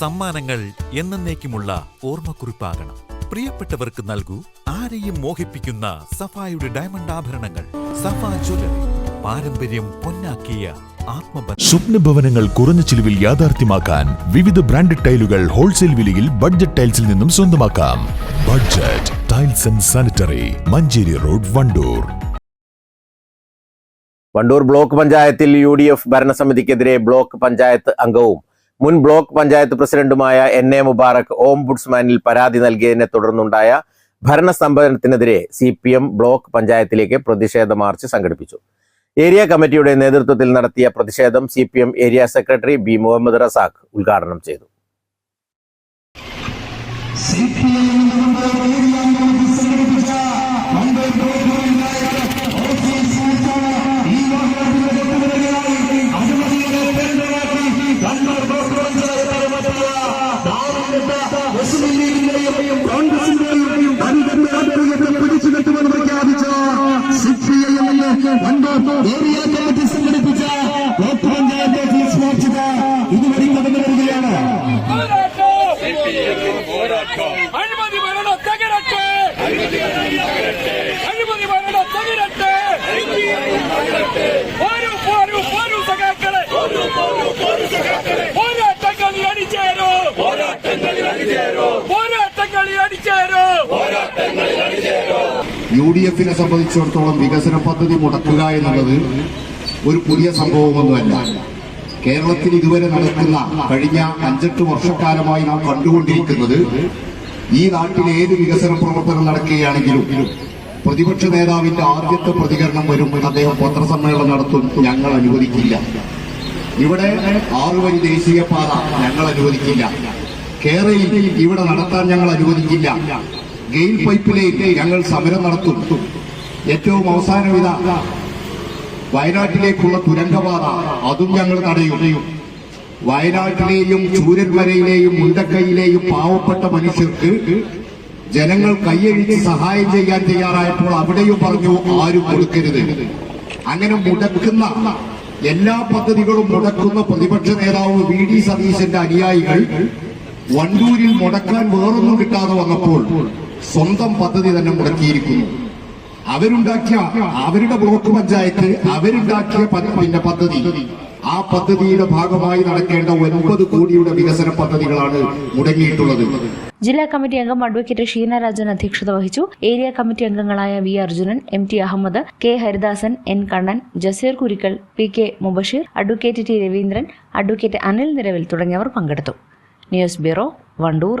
സമ്മാനങ്ങൾ എന്നേക്കുമുള്ള ഓർമ്മക്കുറിപ്പാകണം. പ്രിയപ്പെട്ടവർക്ക് നൽകൂ ആരെയും മോഹിപ്പിക്കുന്ന സഫായുടെ ഡയമണ്ട് ആഭരണങ്ങൾ. സഫാ ജ്വല്ലറി പാരമ്പര്യം പൊന്നാക്കിയ സ്വപ്ന ഭവനങ്ങൾ കുറഞ്ഞ ചിലവിൽ യാഥാർത്ഥ്യമാക്കാൻ വിവിധ ബ്രാൻഡ് ടൈലുകൾ ഹോൾസെയിൽ വിലയിൽ ബഡ്ജറ്റ് ടൈൽസിൽ നിന്നും സ്വന്തമാക്കാം. Budget tiles and sanitary Manjeri road Wandoor. Wandoor block പഞ്ചായത്തിൽ യു ഡി എഫ് ഭരണസമിതിക്കെതിരെ ബ്ലോക്ക് പഞ്ചായത്ത് അംഗവും മുൻ ബ്ലോക്ക് പഞ്ചായത്ത് പ്രസിഡന്റുമായ എൻ എ മുബാറക് ഓംബുഡ്സ്മാനിൽ പരാതി നൽകിയതിനെ തുടർന്നുണ്ടായ ഭരണസ്തംഭനത്തിനെതിരെ സി പി എം ബ്ലോക്ക് പഞ്ചായത്തിലേക്ക് പ്രതിഷേധ മാർച്ച് സംഘടിപ്പിച്ചു. ഏരിയ കമ്മിറ്റിയുടെ നേതൃത്വത്തിൽ നടത്തിയ പ്രതിഷേധം C P M area secretary B Muhammad Razak ഉദ്ഘാടനം ചെയ്തു. പിടിച്ചുകെട്ടുമെന്ന് പ്രഖ്യാപിച്ച സിപിഐഎമ്മിന് വണ്ടൂർ ഏരിയ കമ്മിറ്റി സംഘടിപ്പിച്ച ബ്ലോക്ക് പഞ്ചായത്ത് ഓഫീസ് മോർച്ചത ഇതുവഴി കടന്നു വരികയാണ് യു ഡി എഫിനെ സംബന്ധിച്ചിടത്തോളം വികസന പദ്ധതി മുടക്കുക എന്നുള്ളത് ഒരു പുതിയ സംഭവമൊന്നുമല്ല. കേരളത്തിൽ ഇതുവരെ നടക്കുന്ന കഴിഞ്ഞ അഞ്ചെട്ട് വർഷക്കാലമായി നാം കണ്ടുകൊണ്ടിരിക്കുന്നത് ഈ നാട്ടിൽ ഏത് വികസന പ്രവർത്തനം നടക്കുകയാണെങ്കിലും പ്രതിപക്ഷ നേതാവിന്റെ ആദ്യത്തെ പ്രതികരണം വരും അദ്ദേഹം പത്രസമ്മേളനം നടത്തും ഞങ്ങൾ അനുവദിക്കില്ല. ഇവിടെ ആറുവരി ദേശീയപാത ഞങ്ങൾ അനുവദിക്കില്ല. കേരളയിൽ ഇവിടെ നടത്താൻ ഞങ്ങൾ അനുവദിക്കില്ല. ഗെയിൽ പൈപ്പിലേക്ക് ഞങ്ങൾ സമരം നടത്തും ഏറ്റവും അവസാനം ഇതാ വയനാട്ടിലേക്കുള്ള തുരങ്കപാത അതും ഞങ്ങൾ തടയും വയനാട്ടിലെയും ചൂരന്മരയിലെയും മുണ്ടക്കൈയിലെയും പാവപ്പെട്ട മനുഷ്യർക്ക് ജനങ്ങൾ കൈയഴിച്ച് സഹായം ചെയ്യാൻ തയ്യാറായപ്പോൾ അവിടെയും പറഞ്ഞു ആരും കൊടുക്കരുത്. അങ്ങനെ മുടക്കുന്ന എല്ലാ പദ്ധതികളും മുടക്കുന്ന പ്രതിപക്ഷ നേതാവ് വി ഡി സതീശന്റെ അനുയായികൾ വണ്ടൂരിൽ മുടക്കാൻ വേറൊന്നും കിട്ടാതെ വന്നപ്പോൾ സ്വന്തം പദ്ധതി തന്നെ മുടക്കിയിരിക്കുന്നു. അവരുണ്ടാക്കിയ അവരുടെ ബ്ലോക്ക് പഞ്ചായത്ത് അവരുണ്ടാക്കിയ പിന്നെ പദ്ധതി. ആ പദ്ധതിയുടെ ഭാഗമായി നടക്കേണ്ട ഒൻപത് കോടിയുടെ വികസന പദ്ധതികളാണ് മുടങ്ങിയിട്ടുള്ളത്. ജില്ലാ കമ്മിറ്റി അംഗം അഡ്വക്കേറ്റ് ഷീന രാജൻ അധ്യക്ഷത വഹിച്ചു. ഏരിയ കമ്മിറ്റി അംഗങ്ങളായ V Arjunan M T Ahammed K Haridasan N Kannan Jaseer Kurikkal P K Mubasheer advocate T Raveendran advocate Anil Niravil തുടങ്ങിയവർ പങ്കെടുത്തു. News bureau Wandoor.